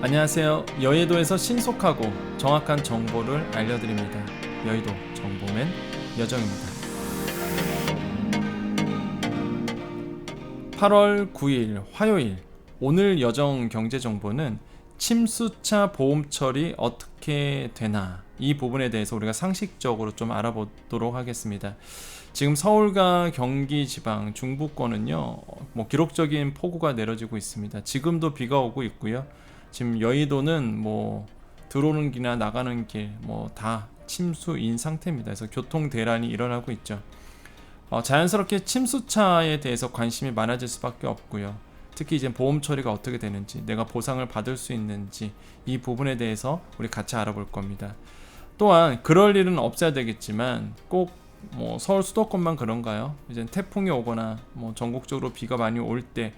안녕하세요. 여의도에서 신속하고 정확한 정보를 알려드립니다. 여의도 정보맨 여정입니다. 8월 9일 화요일 오늘 여정 경제 정보는 침수차 보험 처리 어떻게 되나 이 부분에 대해서 우리가 상식적으로 좀 알아보도록 하겠습니다. 지금 서울과 경기 지방 중부권은요 뭐 기록적인 폭우가 내려지고 있습니다. 지금도 비가 오고 있고요. 지금 여의도는 뭐 들어오는 길이나 나가는 길 뭐 다 침수인 상태입니다. 그래서 교통 대란이 일어나고 있죠. 어, 자연스럽게 침수차에 대해서 관심이 많아질 수밖에 없고요. 특히 이제 보험 처리가 어떻게 되는지, 내가 보상을 받을 수 있는지 이 부분에 대해서 우리 같이 알아볼 겁니다. 또한 그럴 일은 없어야 되겠지만 꼭 뭐 서울 수도권만 그런가요? 이제 태풍이 오거나 뭐 전국적으로 비가 많이 올때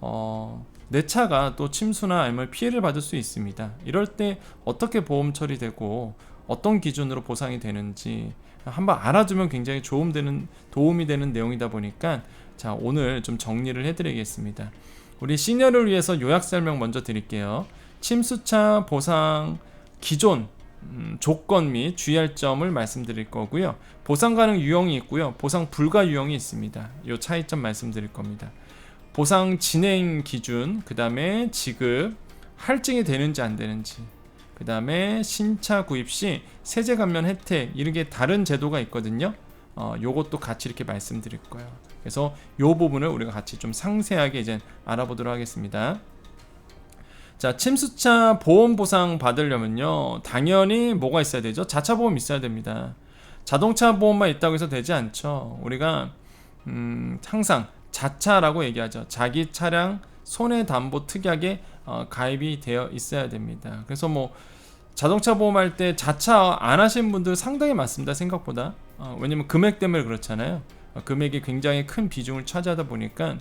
어, 내 차가 또 침수나 아니면 피해를 받을 수 있습니다. 이럴 때 어떻게 보험 처리되고 어떤 기준으로 보상이 되는지 한번 알아두면 굉장히 도움 되는 도움이 되는 내용이다 보니까 자 오늘 좀 정리를 해드리겠습니다. 우리 시니어를 위해서 요약 설명 먼저 드릴게요. 침수차 보상 기존 음, 조건 및 주의할 점을 말씀드릴 거고요. 보상 가능 유형이 있고요. 보상 불가 유형이 있습니다. 이 차이점 말씀드릴 겁니다. 보상 진행 기준, 그 다음에 지급, 할증이 되는지 안 되는지, 그 다음에 신차 구입 시 세제 감면 혜택 이런 게 다른 제도가 있거든요. 어, 요것도 같이 이렇게 말씀드릴 거예요. 그래서 요 부분을 우리가 같이 좀 상세하게 이제 알아보도록 하겠습니다. 자, 침수차 보험 보상 받으려면요. 당연히 뭐가 있어야 되죠? 자차 보험 있어야 됩니다. 자동차 보험만 있다고 해서 되지 않죠. 우리가 음, 항상 자차라고 얘기하죠. 자기 차량 손해담보 특약에 어, 가입이 되어 있어야 됩니다. 그래서 뭐 자동차 보험할 때 자차 안 하신 분들 상당히 많습니다. 생각보다. 어, 왜냐면 금액 때문에 그렇잖아요. 어, 금액이 굉장히 큰 비중을 차지하다 보니까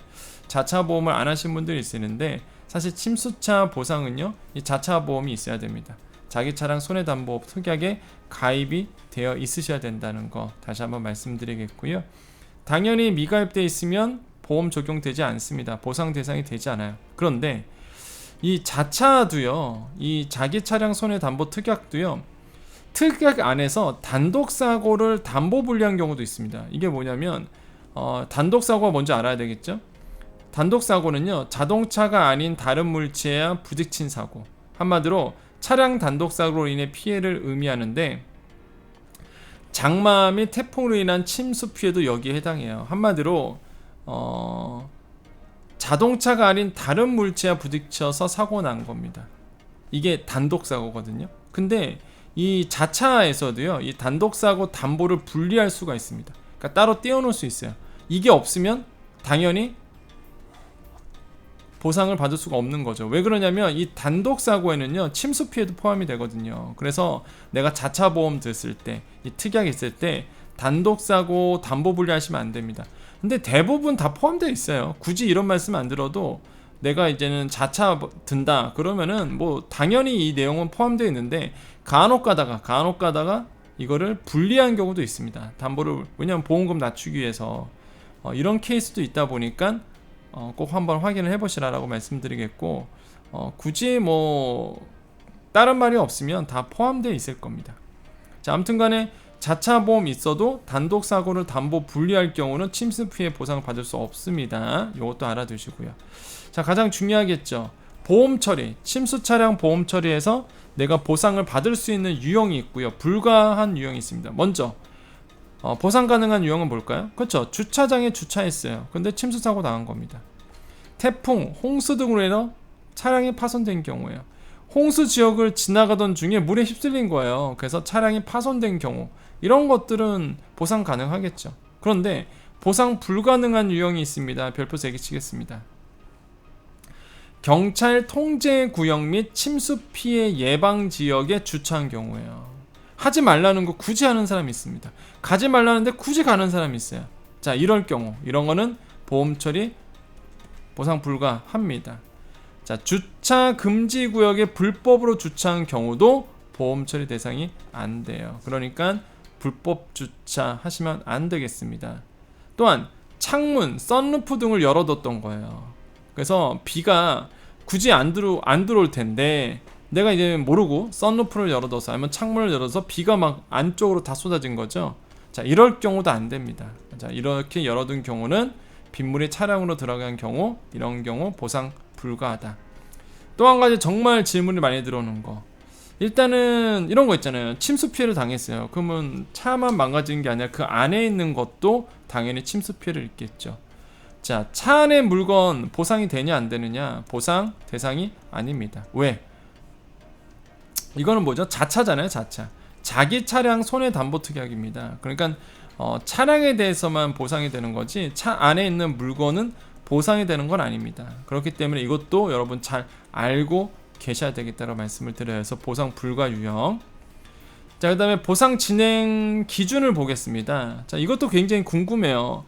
자차 보험을 안 하신 분들이 있는데 사실 침수차 보상은요 이 자차 보험이 있어야 됩니다. 자기 차량 손해담보 특약에 가입이 되어 있으셔야 된다는 거 다시 한번 말씀드리겠고요. 당연히 미가입돼 있으면 보험 적용되지 않습니다. 보상 대상이 되지 않아요. 그런데 이 자차도요, 이 자기 차량 손해담보 특약도요, 특약 안에서 단독 사고를 담보 분리한 경우도 있습니다. 이게 뭐냐면 어, 단독 사고가 뭔지 알아야 되겠죠? 단독 사고는요 자동차가 아닌 다른 물체와 부딪힌 사고 한마디로 차량 단독 사고로 인해 피해를 의미하는데 장마 및 태풍으로 인한 침수 피해도 여기에 해당해요 한마디로 어, 자동차가 아닌 다른 물체와 부딪혀서 사고 난 겁니다 이게 단독 사고거든요 근데 이 자차에서도요 이 단독 사고 담보를 분리할 수가 있습니다 그러니까 따로 떼어놓을 수 있어요 이게 없으면 당연히 보상을 받을 수가 없는 거죠. 왜 그러냐면 이 단독 사고에는요 침수 피해도 포함이 되거든요. 그래서 내가 자차 보험 들었을 때 이 특약이 있을 때 단독 사고 담보 분리하시면 안 됩니다. 근데 대부분 다 포함되어 있어요. 굳이 이런 말씀 안 들어도 내가 이제는 자차 든다 그러면은 뭐 당연히 이 내용은 포함되어 있는데 간혹 가다가 간혹 가다가 이거를 분리한 경우도 있습니다. 담보를 왜냐면 보험금 낮추기 위해서 어, 이런 케이스도 있다 보니까 어, 꼭 한번 확인을 해보시라라고 말씀드리겠고 어, 굳이 뭐 다른 말이 없으면 다 포함되어 있을 겁니다. 자, 아무튼간에 자차 보험 있어도 단독 사고를 담보 분리할 경우는 침수 피해 보상 받을 수 없습니다. 이것도 알아두시고요. 자, 가장 중요하겠죠. 보험 처리, 침수 차량 보험 처리에서 내가 보상을 받을 수 있는 유형이 있고요. 불가한 유형이 있습니다. 먼저 어, 보상 가능한 유형은 뭘까요? 그렇죠. 주차장에 주차했어요. 근데 침수 사고 당한 겁니다. 태풍, 홍수 등으로 인해 차량이 파손된 경우에요. 홍수 지역을 지나가던 중에 물에 휩쓸린 거예요. 그래서 차량이 파손된 경우 이런 것들은 보상 가능하겠죠. 그런데 보상 불가능한 유형이 있습니다. 별표 3개 치겠습니다. 경찰 통제 구역 및 침수 피해 예방 지역에 주차한 경우에요. 하지 말라는 거 굳이 하는 사람이 있습니다. 가지 말라는데 굳이 가는 사람이 있어요. 자, 이럴 경우 이런 거는 보험 처리 보상 불가합니다. 자, 주차 금지 구역에 불법으로 주차한 경우도 보험 처리 대상이 안 돼요. 그러니까 불법 주차 하시면 안 되겠습니다. 또한 창문, 썬루프 등을 열어뒀던 거예요. 그래서 비가 굳이 안 들어 안 들어올 텐데 내가 이제 모르고 썬루프를 열어둬서 아니면 창문을 열어서 비가 막 안쪽으로 다 쏟아진 거죠. 자 이럴 경우도 안 됩니다. 자 이렇게 열어둔 경우는 빗물이 차량으로 들어간 경우 이런 경우 보상 불가하다. 또 한 가지 정말 질문이 많이 들어오는 거. 일단은 이런 거 있잖아요. 침수 피해를 당했어요. 그러면 차만 망가지는 게 아니라 그 안에 있는 것도 당연히 침수 피해를 입겠죠. 자, 차 안에 물건 보상이 되냐 안 되느냐? 보상 대상이 아닙니다. 왜? 이거는 뭐죠? 자차잖아요, 자차. 자기 차량 손해 담보 특약입니다. 그러니까 어, 차량에 대해서만 보상이 되는 거지 차 안에 있는 물건은 보상이 되는 건 아닙니다. 그렇기 때문에 이것도 여러분 잘 알고 계셔야 되겠다고 말씀을 드려요. 그래서 보상 불가 유형. 자, 그 다음에 보상 진행 기준을 보겠습니다. 자, 이것도 굉장히 궁금해요.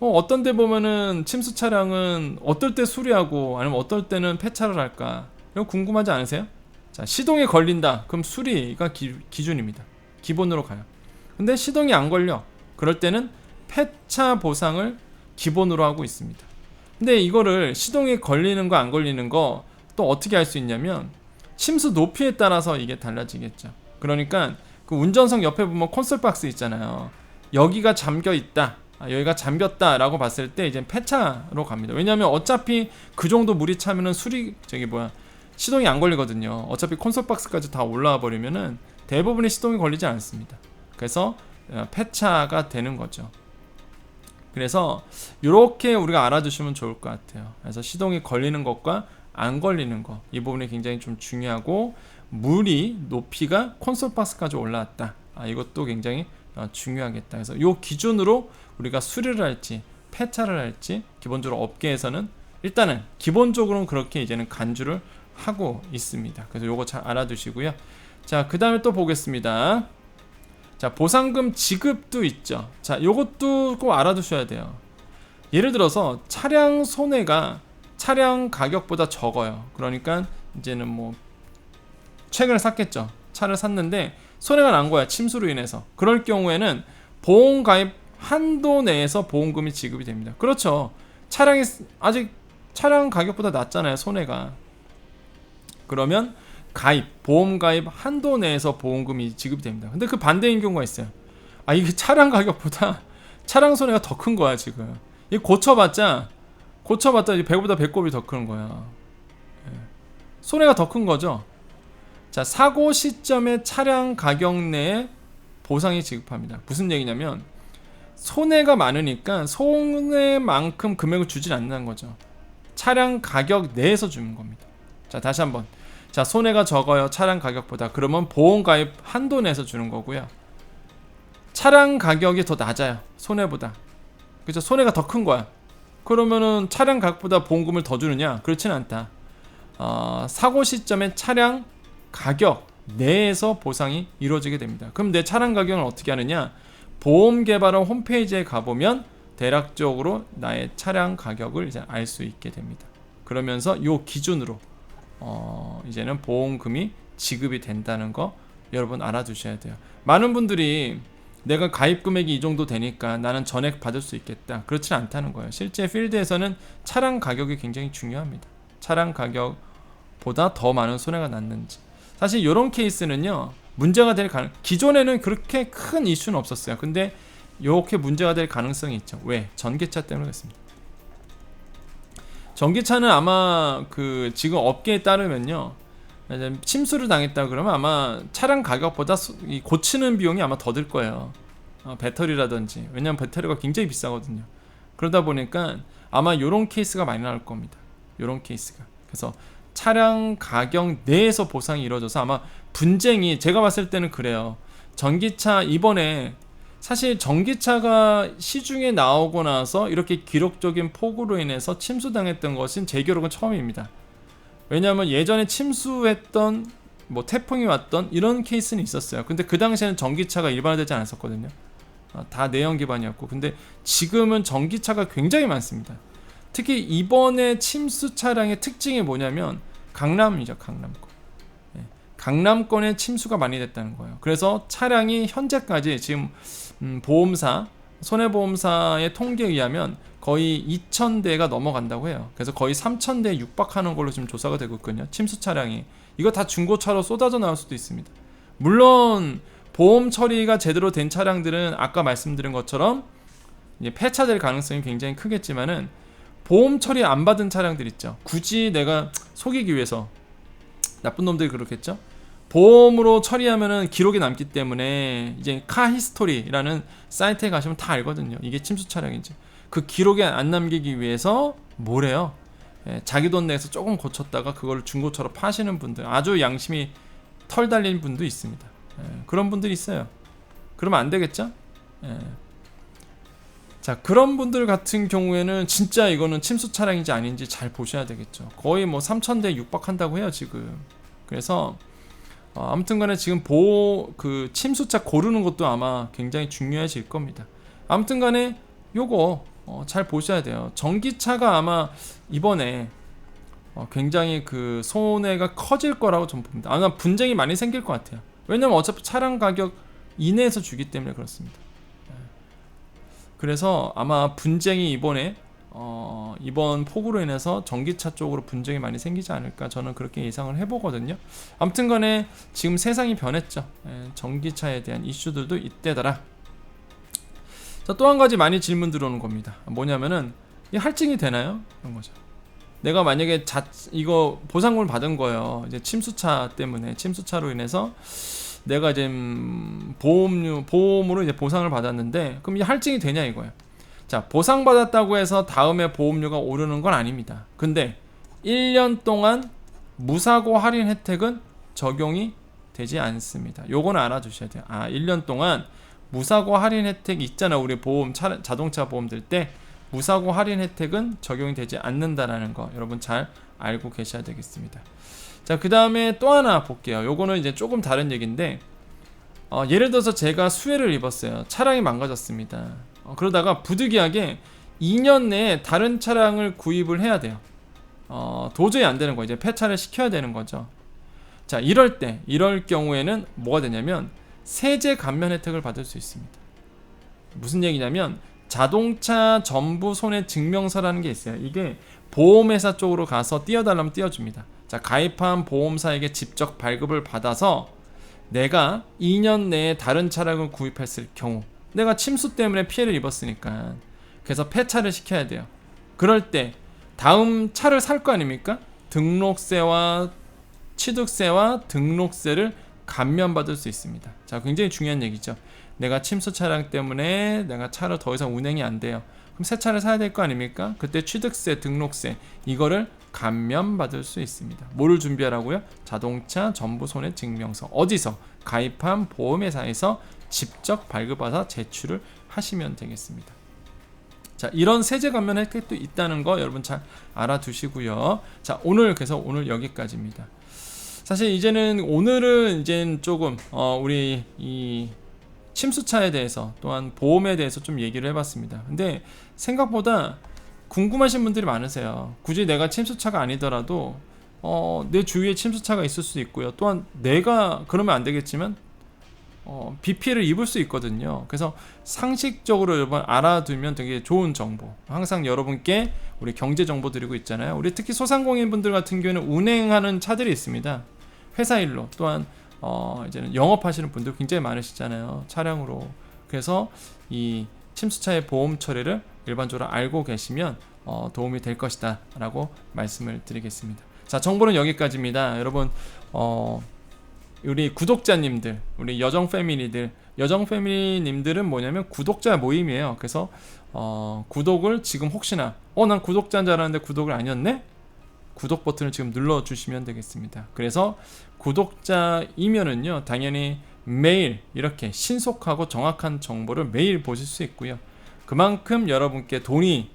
어, 떤데 보면은 침수 차량은 어떨 때 수리하고 아니면 어떨 때는 폐차를 할까? 이거 궁금하지 않으세요? 자, 시동에 걸린다. 그럼 수리가 기, 기준입니다. 기본으로 가요. 근데 시동이 안 걸려. 그럴 때는 폐차 보상을 기본으로 하고 있습니다. 근데 이거를 시동에 걸리는 거 안 걸리는 거 또 어떻게 할수 있냐면 침수 높이에 따라서 이게 달라지겠죠. 그러니까 그 운전석 옆에 보면 콘솔 박스 있잖아요. 여기가 잠겨 있다. 아, 여기가 잠겼다라고 봤을 때 이제 폐차로 갑니다. 왜냐하면 어차피 그 정도 물이 차면은 수리 저기 뭐야 시동이 안 걸리거든요. 어차피 콘솔 박스까지 다 올라와 버리면은 대부분의 시동이 걸리지 않습니다. 그래서 어, 폐차가 되는 거죠. 그래서 이렇게 우리가 알아주시면 좋을 것 같아요. 그래서 시동이 걸리는 것과 안 걸리는 것 이 부분이 굉장히 좀 중요하고 물이 높이가 콘솔 박스까지 올라왔다. 아, 이것도 굉장히 어, 중요하겠다. 그래서 이 기준으로 우리가 수리를 할지 폐차를 할지 기본적으로 업계에서는 일단은 기본적으로는 그렇게 이제는 간주를 하고 있습니다. 그래서 요거 잘 알아두시고요. 자, 그 다음에 또 보겠습니다. 자, 보상금 지급도 있죠. 자, 요것도 꼭 알아두셔야 돼요. 예를 들어서 차량 손해가 차량 가격보다 적어요. 그러니까 이제는 뭐 최근에 샀겠죠. 차를 샀는데 손해가 난 거야. 침수로 인해서. 그럴 경우에는 보험 가입 한도 내에서 보험금이 지급이 됩니다. 그렇죠. 차량이 아직 차량 가격보다 낮잖아요. 손해가. 그러면 가입, 보험 가입 한도 내에서 보험금이 지급이 됩니다. 근데 그 반대인 경우가 있어요. 아, 이게 차량 가격보다 차량 손해가 더 큰 거야, 지금. 이 고쳐봤자, 고쳐봤자 이제 배보다 배꼽이 더 큰 거야. 예. 손해가 더 큰 거죠. 자, 사고 시점의 차량 가격 내에 보상이 지급합니다. 무슨 얘기냐면, 손해가 많으니까 손해만큼 금액을 주질 않는 거죠. 차량 가격 내에서 주는 겁니다. 자, 다시 한번. 자, 손해가 적어요. 차량 가격보다. 그러면 보험 가입 한도 내에서 주는 거고요. 차량 가격이 더 낮아요. 손해보다. 그죠? 손해가 더 큰 거야. 그러면은 차량 가격보다 보험금을 더 주느냐? 그렇지는 않다. 어, 사고 시점에 차량 가격 내에서 보상이 이루어지게 됩니다. 그럼 내 차량 가격은 어떻게 하느냐? 보험 개발원 홈페이지에 가보면 대략적으로 나의 차량 가격을 이제 알 수 있게 됩니다. 그러면서 요 기준으로 어, 이제는 보험금이 지급이 된다는 거 여러분 알아두셔야 돼요. 많은 분들이 내가 가입 금액이 이 정도 되니까 나는 전액 받을 수 있겠다. 그렇지 않다는 거예요. 실제 필드에서는 차량 가격이 굉장히 중요합니다. 차량 가격보다 더 많은 손해가 났는지. 사실 이런 케이스는요. 문제가 될 가능 기존에는 그렇게 큰 이슈는 없었어요. 근데 이렇게 문제가 될 가능성이 있죠. 왜? 전기차 때문에 그렇습니다. 전기차는 아마 그 지금 업계에 따르면요. 침수를 당했다 그러면 아마 차량 가격보다 고치는 비용이 아마 더 들 거예요. 어, 배터리라든지 왜냐면 배터리가 굉장히 비싸거든요. 그러다 보니까 아마 이런 케이스가 많이 나올 겁니다. 이런 케이스가. 그래서 차량 가격 내에서 보상이 이루어져서 아마 분쟁이 제가 봤을 때는 그래요. 전기차 이번에 사실 전기차가 시중에 나오고 나서 이렇게 기록적인 폭우로 인해서 침수당했던 것은 제 기록은 처음입니다. 왜냐하면 예전에 침수했던 뭐 태풍이 왔던 이런 케이스는 있었어요. 근데 그 당시에는 전기차가 일반화되지 않았었거든요. 아, 다 내연 기반이었고, 근데 지금은 전기차가 굉장히 많습니다. 특히 이번에 침수 차량의 특징이 뭐냐면 강남이죠, 강남권. 예, 강남권에 침수가 많이 됐다는 거예요. 그래서 차량이 현재까지 지금 음, 보험사 손해보험사의 통계에 의하면 거의 2,000대가 넘어간다고 해요. 그래서 거의 3,000대에 육박하는 걸로 지금 조사가 되고 있거든요. 침수 차량이. 이거 다 중고차로 쏟아져 나올 수도 있습니다. 물론 보험 처리가 제대로 된 차량들은 아까 말씀드린 것처럼 폐차될 가능성이 굉장히 크겠지만은 보험 처리 안 받은 차량들 있죠. 굳이 내가 속이기 위해서 나쁜 놈들이 그렇겠죠. 보험으로 처리하면은 기록이 남기 때문에 이제 카 히스토리라는 사이트에 가시면 다 알거든요. 이게 침수 차량인지. 그 기록에 안 남기기 위해서 뭐래요? 예, 자기 돈 내서 조금 고쳤다가 그걸 중고차로 파시는 분들 아주 양심이 털 달린 분도 있습니다. 예, 그런 분들이 있어요. 그러면 안 되겠죠? 예. 자 그런 분들 같은 경우에는 진짜 이거는 침수 차량인지 아닌지 잘 보셔야 되겠죠. 거의 뭐 3,000대 육박한다고 해요 지금. 그래서 어, 아무튼간에 지금 보호 그 침수차 고르는 것도 아마 굉장히 중요해질 겁니다. 아무튼간에 요거 어, 잘 보셔야 돼요. 전기차가 아마 이번에 어, 굉장히 그 손해가 커질 거라고 좀 봅니다. 아마 분쟁이 많이 생길 것 같아요. 왜냐면 어차피 차량 가격 이내에서 주기 때문에 그렇습니다. 예. 그래서 아마 분쟁이 이번에 어, 이번 폭우로 인해서 전기차 쪽으로 분쟁이 많이 생기지 않을까 저는 그렇게 예상을 해보거든요. 아무튼간에 지금 세상이 변했죠. 예, 전기차에 대한 이슈들도 이때더라. 자, 또 한 가지 많이 질문 들어오는 겁니다. 뭐냐면은 이 할증이 되나요? 그런 거죠. 내가 만약에 자 이거 보상금을 받은 거예요. 이제 침수차 때문에 침수차로 인해서 내가 이제 음, 보험료 보험으로 이제 보상을 받았는데 그럼 이 할증이 되냐 이거예요. 자, 보상받았다고 해서 다음에 보험료가 오르는 건 아닙니다. 근데 1년 동안 무사고 할인 혜택은 적용이 되지 않습니다. 요거는 알아두셔야 돼요. 아, 1년 동안 무사고 할인 혜택 있잖아. 우리 보험 차, 자동차 보험 들 때 무사고 할인 혜택은 적용이 되지 않는다라는 거 여러분 잘 알고 계셔야 되겠습니다. 자, 그 다음에 또 하나 볼게요. 요거는 이제 조금 다른 얘기인데 어, 예를 들어서 제가 수해를 입었어요. 차량이 망가졌습니다. 어, 그러다가 부득이하게 2년 내에 다른 차량을 구입을 해야 돼요. 어, 도저히 안 되는 거예요. 이제 폐차를 시켜야 되는 거죠. 자, 이럴 때, 이럴 경우에는 뭐가 되냐면 세제 감면 혜택을 받을 수 있습니다. 무슨 얘기냐면 자동차 전부 손해 증명서라는 게 있어요. 이게 보험회사 쪽으로 가서 띄워달라면 띄워줍니다. 자, 가입한 보험사에게 직접 발급을 받아서 내가 2년 내에 다른 차량을 구입했을 경우 내가 침수 때문에 피해를 입었으니까 그래서 폐차를 시켜야 돼요. 그럴 때 다음 차를 살 거 아닙니까? 등록세와 취득세와 등록세를 감면받을 수 있습니다. 자, 굉장히 중요한 얘기죠. 내가 침수 차량 때문에 내가 차를 더 이상 운행이 안 돼요. 그럼 새 차를 사야 될 거 아닙니까? 그때 취득세, 등록세 이거를 감면받을 수 있습니다. 뭐를 준비하라고요? 자동차 전부 손해 증명서 어디서 가입한 보험회사에서 직접 발급받아 제출을 하시면 되겠습니다. 자, 이런 세제 감면 혜택도 있다는 거 여러분 잘 알아두시고요. 자, 오늘 그래서 오늘 여기까지입니다. 사실 이제는 오늘은 이제 조금 어, 우리 이 침수차에 대해서 또한 보험에 대해서 좀 얘기를 해봤습니다. 근데 생각보다 궁금하신 분들이 많으세요. 굳이 내가 침수차가 아니더라도 어, 내 주위에 침수차가 있을 수 있고요. 또한 내가 그러면 안 되겠지만 어, 비피를 입을 수 있거든요. 그래서 상식적으로 여러분 알아두면 되게 좋은 정보. 항상 여러분께 우리 경제 정보 드리고 있잖아요. 우리 특히 소상공인 분들 같은 경우에는 운행하는 차들이 있습니다. 회사 일로 또한 어, 이제는 영업하시는 분들 굉장히 많으시잖아요. 차량으로. 그래서 이 침수차의 보험 처리를 일반적으로 알고 계시면 어, 도움이 될 것이다 라고 말씀을 드리겠습니다. 자 정보는 여기까지입니다. 여러분 어, 우리 구독자님들, 우리 여정 패밀리들, 여정 패밀리님들은 뭐냐면 구독자 모임이에요. 그래서 어, 구독을 지금 혹시나 어 난 구독자인 줄 알았는데 구독을 아니었네? 구독 버튼을 지금 눌러 주시면 되겠습니다. 그래서 구독자이면은요 당연히 매일 이렇게 신속하고 정확한 정보를 매일 보실 수 있고요. 그만큼 여러분께 돈이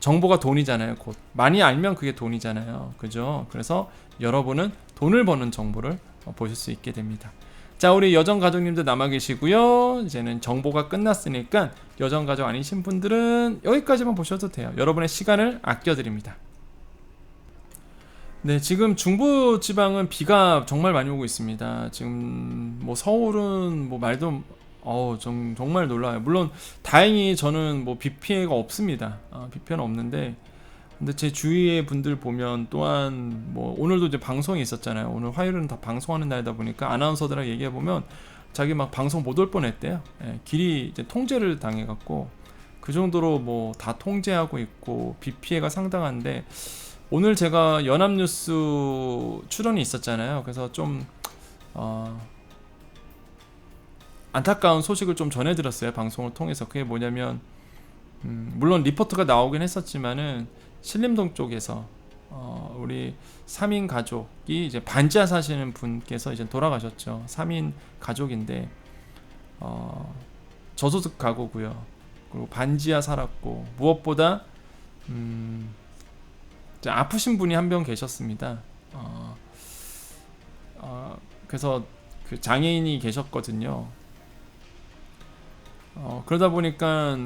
정보가 돈이잖아요. 곧 많이 알면 그게 돈이잖아요. 그죠? 그래서 여러분은 돈을 버는 정보를 보실 수 있게 됩니다. 자, 우리 여정 가족님들 남아 계시고요. 이제는 정보가 끝났으니까 여정 가족 아니신 분들은 여기까지만 보셔도 돼요. 여러분의 시간을 아껴 드립니다. 네, 지금 중부 지방은 비가 정말 많이 오고 있습니다. 지금 뭐 서울은 뭐 말도 어우 좀 정말 놀라요. 물론 다행히 저는 뭐 비 피해가 없습니다. 어, 비 피해는 없는데 근데 제 주위의 분들 보면 또한 뭐 오늘도 이제 방송이 있었잖아요. 오늘 화요일은 다 방송하는 날이다 보니까 아나운서들랑 얘기해 보면 자기 막 방송 못 올 뻔했대요. 예, 길이 이제 통제를 당해갖고 그 정도로 뭐 다 통제하고 있고 비 피해가 상당한데 오늘 제가 연합뉴스 출연이 있었잖아요. 그래서 좀 어, 안타까운 소식을 좀 전해드렸어요. 방송을 통해서 그게 뭐냐면 음, 물론 리포트가 나오긴 했었지만은 신림동 쪽에서 어, 우리 3인 가족이 이제 반지하 사시는 분께서 이제 돌아가셨죠. 3인 가족인데 어, 저소득 가구고요. 그리고 반지하 살았고 무엇보다 음, 아프신 분이 한 명 계셨습니다. 어, 어, 그래서 그 장애인이 계셨거든요. 어, 그러다 보니까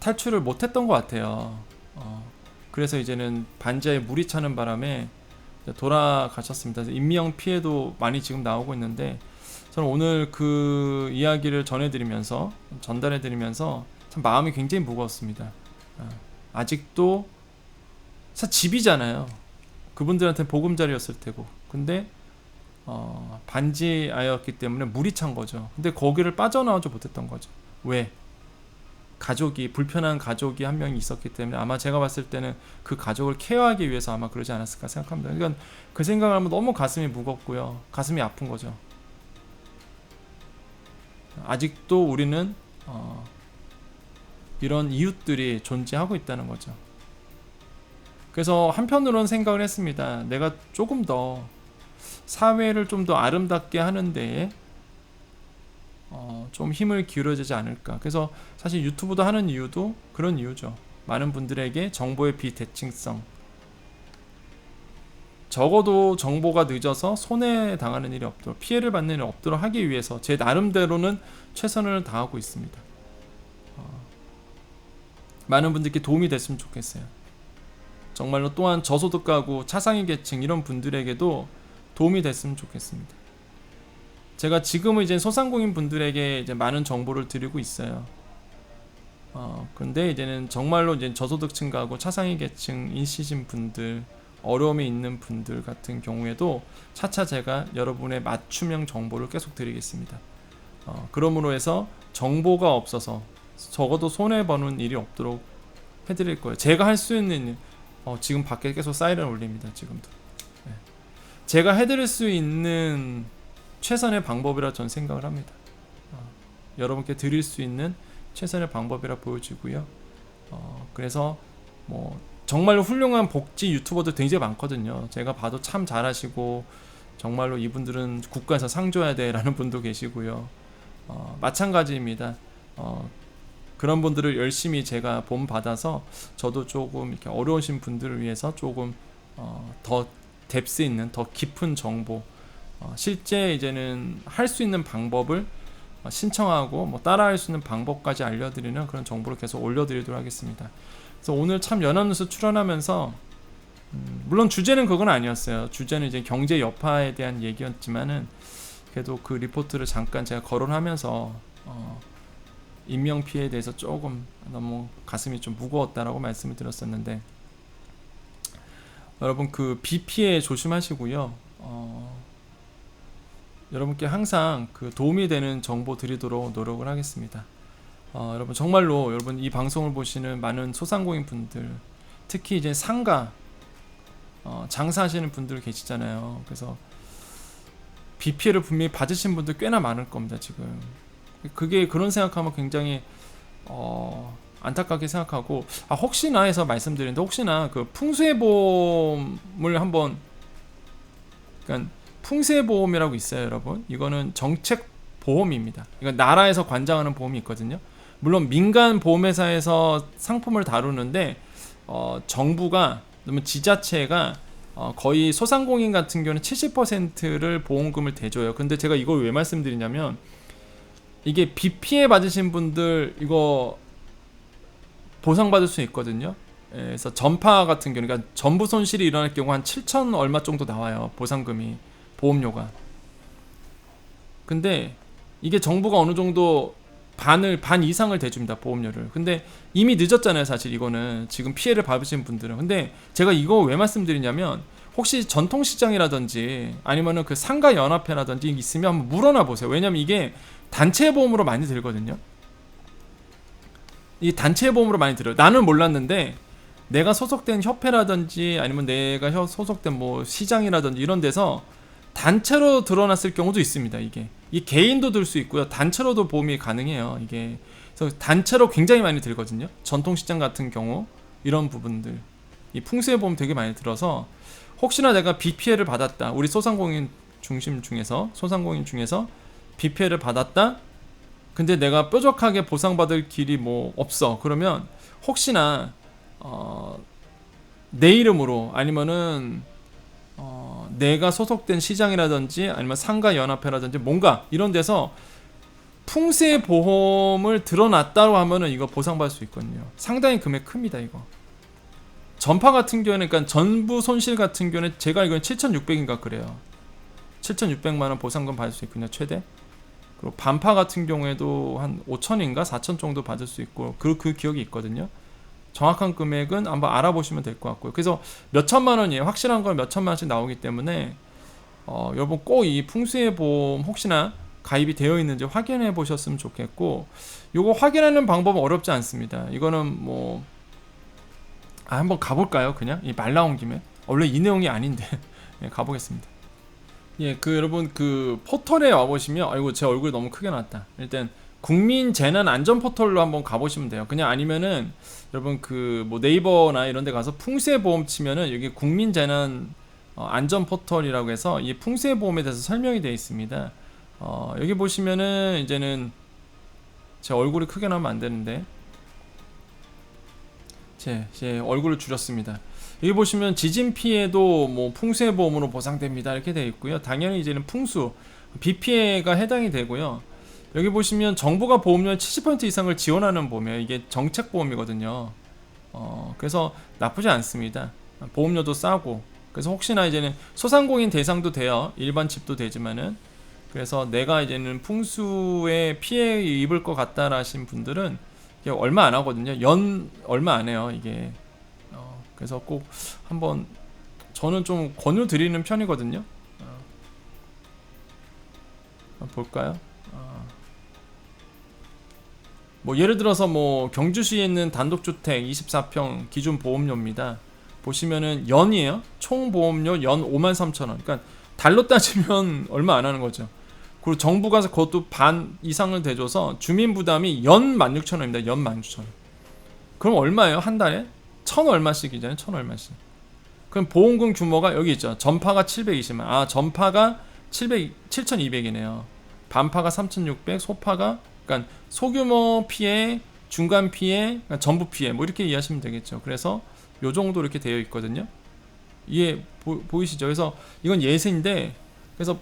탈출을 못했던 것 같아요. 어, 그래서 이제는 반지하에 물이 차는 바람에 돌아가셨습니다. 인명 피해도 많이 지금 나오고 있는데 저는 오늘 그 이야기를 전해드리면서 전달해드리면서 참 마음이 굉장히 무거웠습니다. 어, 아직도 사 집이잖아요. 그분들한테 보금자리였을 테고. 근데 어, 반지하였기 때문에 물이 찬 거죠. 근데 거기를 빠져나오지 못했던 거죠. 왜? 가족이 불편한 가족이 한 명이 있었기 때문에 아마 제가 봤을 때는 그 가족을 케어하기 위해서 아마 그러지 않았을까 생각합니다. 그러니까 그 생각을 하면 너무 가슴이 무겁고요. 가슴이 아픈 거죠. 아직도 우리는 어, 이런 이웃들이 존재하고 있다는 거죠. 그래서 한편으로는 생각을 했습니다. 내가 조금 더 사회를 좀 더 아름답게 하는데 어, 좀 힘을 기울여지지 않을까. 그래서 사실 유튜브도 하는 이유도 그런 이유죠. 많은 분들에게 정보의 비대칭성. 적어도 정보가 늦어서 손해 당하는 일이 없도록 피해를 받는 일이 없도록 하기 위해서 제 나름대로는 최선을 다하고 있습니다. 어, 많은 분들께 도움이 됐으면 좋겠어요. 정말로 또한 저소득 가구, 차상위 계층 이런 분들에게도 도움이 됐으면 좋겠습니다. 제가 지금은 이제 소상공인 분들에게 이제 많은 정보를 드리고 있어요. 어, 근데 이제는 정말로 이제 저소득층 가구, 차상위 계층, 인시신 분들, 어려움에 있는 분들 같은 경우에도 차차 제가 여러분의 맞춤형 정보를 계속 드리겠습니다. 어, 그러므로 해서 정보가 없어서 적어도 손해 보는 일이 없도록 해드릴 거예요. 제가 할 수 있는 일, 어, 지금 밖에 계속 사이렌 울립니다. 지금도. 네. 제가 해드릴 수 있는 최선의 방법이라 전 생각을 합니다. 어, 여러분께 드릴 수 있는 최선의 방법이라 보여지고요. 어, 그래서 뭐 정말로 훌륭한 복지 유튜버들 굉장히 많거든요. 제가 봐도 참 잘하시고 정말로 이분들은 국가에서 상 줘야 돼라는 분도 계시고요. 어, 마찬가지입니다. 어, 그런 분들을 열심히 제가 본 받아서 저도 조금 이렇게 어려우신 분들을 위해서 조금 어, 더 뎁스 있는 더 깊은 정보 어, 실제 이제는 할 수 있는 방법을 어, 신청하고 뭐 따라할 수 있는 방법까지 알려드리는 그런 정보를 계속 올려드리도록 하겠습니다. 그래서 오늘 참 연합뉴스 출연하면서 음, 물론 주제는 그건 아니었어요. 주제는 이제 경제 여파에 대한 얘기였지만은 그래도 그 리포트를 잠깐 제가 거론하면서 어, 인명 피해에 대해서 조금 너무 가슴이 좀 무거웠다라고 말씀을 드렸었는데 여러분 그 비 피해 조심하시고요. 어, 여러분께 항상 그 도움이 되는 정보 드리도록 노력을 하겠습니다. 어, 여러분 정말로 여러분 이 방송을 보시는 많은 소상공인 분들 특히 이제 상가 어, 장사하시는 분들 계시잖아요. 그래서 비 피해를 분명히 받으신 분들 꽤나 많을 겁니다. 지금 그게 그런 생각하면 굉장히 어, 안타깝게 생각하고 아 혹시나 해서 말씀드리는데 혹시나 그 풍수해보험을 한번 그러니까 풍세보험이라고 있어요, 여러분. 이거는 정책 보험입니다. 이건 나라에서 관장하는 보험이 있거든요. 물론 민간 보험회사에서 상품을 다루는데 어, 정부가 지자체가 어, 거의 소상공인 같은 경우는 70%를 보험금을 대줘요. 근데 제가 이걸 왜 말씀드리냐면 이게 비 피해 받으신 분들 이거 보상받을 수 있거든요. 예, 그래서 전파 같은 경우, 그러니까 전부 손실이 일어날 경우 한 7천 얼마 정도 나와요 보상금이. 보험료가. 근데 이게 정부가 어느 정도 반을 반 이상을 대줍니다 보험료를. 근데 이미 늦었잖아요 사실 이거는 지금 피해를 받으신 분들은. 근데 제가 이거 왜 말씀드리냐면 혹시 전통시장이라든지 아니면은 그 상가 연합회라든지 있으면 한번 물어나 보세요. 왜냐면 이게 단체 보험으로 많이 들거든요. 이 단체 보험으로 많이 들어요. 나는 몰랐는데 내가 소속된 협회라든지 아니면 내가 혀- 소속된 뭐 시장이라든지 이런 데서 단체로 드러났을 경우도 있습니다. 이게 이 개인도 들 수 있고요. 단체로도 보험이 가능해요. 이게 그래서 단체로 굉장히 많이 들거든요. 전통시장 같은 경우 이런 부분들 이 풍수의 보험 되게 많이 들어서 혹시나 내가 비 피해를 받았다. 우리 소상공인 중심 중에서 소상공인 중에서 비 피해를 받았다. 근데 내가 뾰족하게 보상받을 길이 뭐 없어. 그러면 혹시나 어, 내 이름으로 아니면은 어, 내가 소속된 시장이라든지 아니면 상가 연합회라든지 뭔가 이런 데서 풍세 보험을 들어놨다고 하면은 이거 보상받을 수 있거든요. 상당히 금액 큽니다 이거. 전파 같은 경우에는 그러니까 전부 손실 같은 경우는 제가 알기로는 7,600인가 그래요. 7,600만 원 보상금 받을 수 있거든요 최대. 그리고 반파 같은 경우에도 한 5천인가 4천 정도 받을 수 있고 그, 그 기억이 있거든요. 정확한 금액은 한번 알아보시면 될 것 같고요. 그래서 몇 천만 원이에요. 확실한 건 몇 천만 원씩 나오기 때문에 어, 여러분 꼭 이 풍수의 보험 혹시나 가입이 되어 있는지 확인해 보셨으면 좋겠고 요거 확인하는 방법은 어렵지 않습니다. 이거는 뭐 아, 한번 가볼까요? 그냥 이 말 나온 김에 원래 이 내용이 아닌데 예, 가보겠습니다. 예, 그 여러분 그 포털에 와 보시면 아이고 제 얼굴 너무 크게 나왔다. 일단 국민 재난 안전 포털로 한번 가보시면 돼요. 그냥 아니면은 여러분 그 뭐 네이버나 이런 데 가서 풍세 보험 치면은 여기 국민 재난 어, 안전 포털이라고 해서 이 풍세 보험에 대해서 설명이 되어 있습니다. 어, 여기 보시면은 이제는 제 얼굴이 크게 나오면 안 되는데 제, 제 얼굴을 줄였습니다. 여기 보시면 지진 피해도 뭐 풍수해 보험으로 보상됩니다 이렇게 되어 있고요. 당연히 이제는 풍수 비 피해가 해당이 되고요. 여기 보시면 정부가 보험료 70% 이상을 지원하는 보험이에요. 이게 정책 보험이거든요. 어, 그래서 나쁘지 않습니다. 보험료도 싸고 그래서 혹시나 이제는 소상공인 대상도 돼요. 일반 집도 되지만은 그래서 내가 이제는 풍수에 피해 입을 것 같다라 하신 분들은 이게 얼마 안 하거든요. 연 얼마 안 해요. 이게 어, 그래서 꼭 한번 저는 좀 권유 드리는 편이거든요. 어. 볼까요? 어. 뭐 예를 들어서 뭐 경주시에 있는 단독주택 24평 기준 보험료입니다. 보시면은 연이에요. 총 보험료 연 5만 3천 원. 그러니까 달로 따지면 얼마 안 하는 거죠. 그리고 정부가 그것도 반 이상을 대줘서 주민 부담이 연 16,000원입니다. 연 16,000원. 그럼 얼마예요? 한 달에? 천 얼마씩이잖아요. 천 얼마씩. 그럼 보험금 규모가 여기 있죠. 전파가 720만. 아, 전파가 700 7,200이네요. 반파가 3,600, 소파가 그러니까 소규모 피해, 중간 피해, 그러니까 전부 피해 뭐 이렇게 이해하시면 되겠죠. 그래서 요 정도 이렇게 되어 있거든요. 이해 보, 보이시죠? 그래서 이건 예세인데 그래서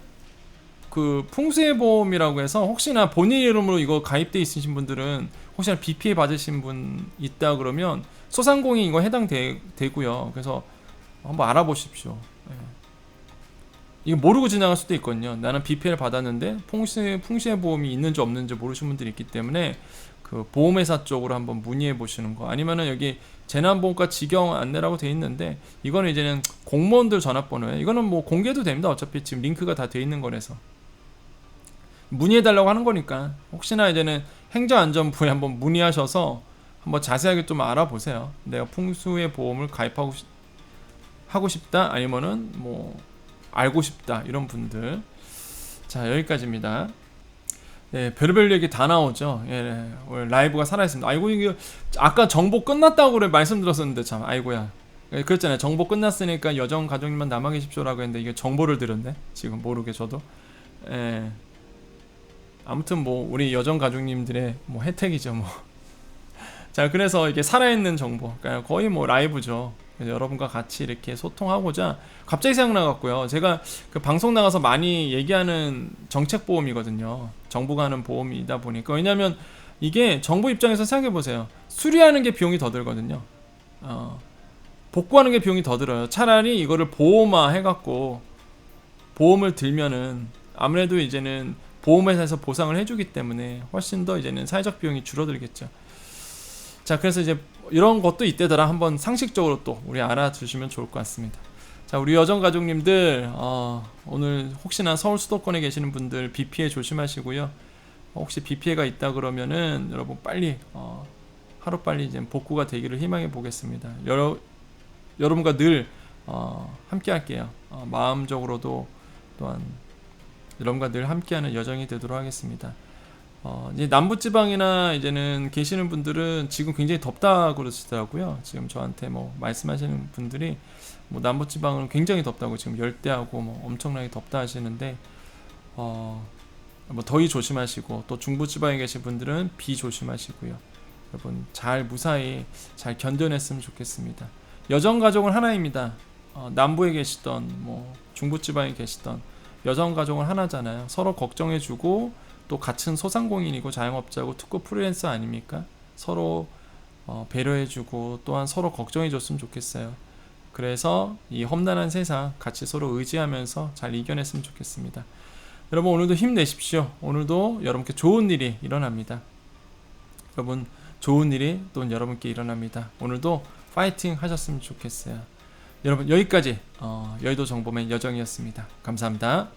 그 풍수의 보험이라고 해서 혹시나 본인 이름으로 이거 가입돼 있으신 분들은 혹시나 비 피해 받으신 분 있다 그러면 소상공인 이거 해당되고요. 그래서 한번 알아보십시오. 예. 이거 모르고 지나갈 수도 있거든요. 나는 비 피해를 받았는데 풍수 풍수의 보험이 있는지 없는지 모르시는 분들이 있기 때문에 그 보험회사 쪽으로 한번 문의해 보시는 거 아니면은 여기 재난보험과 직영 안내라고 돼 있는데 이거는 이제는 공무원들 전화번호에 이거는 뭐 공개도 됩니다. 어차피 지금 링크가 다 돼 있는 거라서 문의해 달라고 하는 거니까 혹시나 이제는 행정안전부에 한번 문의하셔서 한번 자세하게 좀 알아보세요. 내가 풍수의 보험을 가입하고 싶, 하고 싶다 아니면은 뭐 알고 싶다 이런 분들 자 여기까지입니다. 예, 별의별 얘기 다 나오죠. 예, 오늘 라이브가 살아있습니다. 아이고 이게 아까 정보 끝났다고 그래 말씀드렸었는데 참 아이고야. 예, 그랬잖아요. 정보 끝났으니까 여정 가족님만 남아 계십시오라고 했는데 이게 정보를 들었네. 지금 모르게 저도. 예. 아무튼 뭐 우리 여정 가족님들의 뭐 혜택이죠 뭐. 자 그래서 이게 살아있는 정보, 그러니까 거의 뭐 라이브죠. 여러분과 같이 이렇게 소통하고자 갑자기 생각나갖고요. 제가 그 방송 나가서 많이 얘기하는 정책 보험이거든요. 정부가 하는 보험이다 보니까 왜냐하면 이게 정부 입장에서 생각해 보세요. 수리하는 게 비용이 더 들거든요. 어, 복구하는 게 비용이 더 들어요. 차라리 이거를 보험화 해갖고 보험을 들면은 아무래도 이제는 보험회사에서 보상을 해주기 때문에 훨씬 더 이제는 사회적 비용이 줄어들겠죠. 자, 그래서 이제 이런 것도 이때더라 한번 상식적으로 또 우리 알아두시면 좋을 것 같습니다. 자, 우리 여정 가족님들 어, 오늘 혹시나 서울 수도권에 계시는 분들 비 피해 조심하시고요. 혹시 비 피해가 있다 그러면은 여러분 빨리 어, 하루 빨리 이제 복구가 되기를 희망해 보겠습니다. 여러 여러분과 늘 어, 함께 할게요. 어, 마음적으로도 또한 여러분과 늘 함께하는 여정이 되도록 하겠습니다. 어, 이제 남부지방이나 이제는 계시는 분들은 지금 굉장히 덥다 그러시더라고요. 지금 저한테 뭐 말씀하시는 분들이 뭐 남부지방은 굉장히 덥다고 지금 열대하고 뭐 엄청나게 덥다 하시는데 어, 뭐 더위 조심하시고 또 중부지방에 계신 분들은 비 조심하시고요. 여러분 잘 무사히 잘 견뎌냈으면 좋겠습니다. 여정 가족은 하나입니다. 어, 남부에 계시던 뭐 중부지방에 계시던 여정 가족은 하나잖아요. 서로 걱정해주고 또 같은 소상공인이고 자영업자고 특구 프리랜서 아닙니까? 서로 어, 배려해주고 또한 서로 걱정해줬으면 좋겠어요. 그래서 이 험난한 세상 같이 서로 의지하면서 잘 이겨냈으면 좋겠습니다. 여러분 오늘도 힘내십시오. 오늘도 여러분께 좋은 일이 일어납니다. 여러분 좋은 일이 또 여러분께 일어납니다. 오늘도 파이팅 하셨으면 좋겠어요. 여러분 여기까지 어, 여의도 정보맨 여정이었습니다. 감사합니다.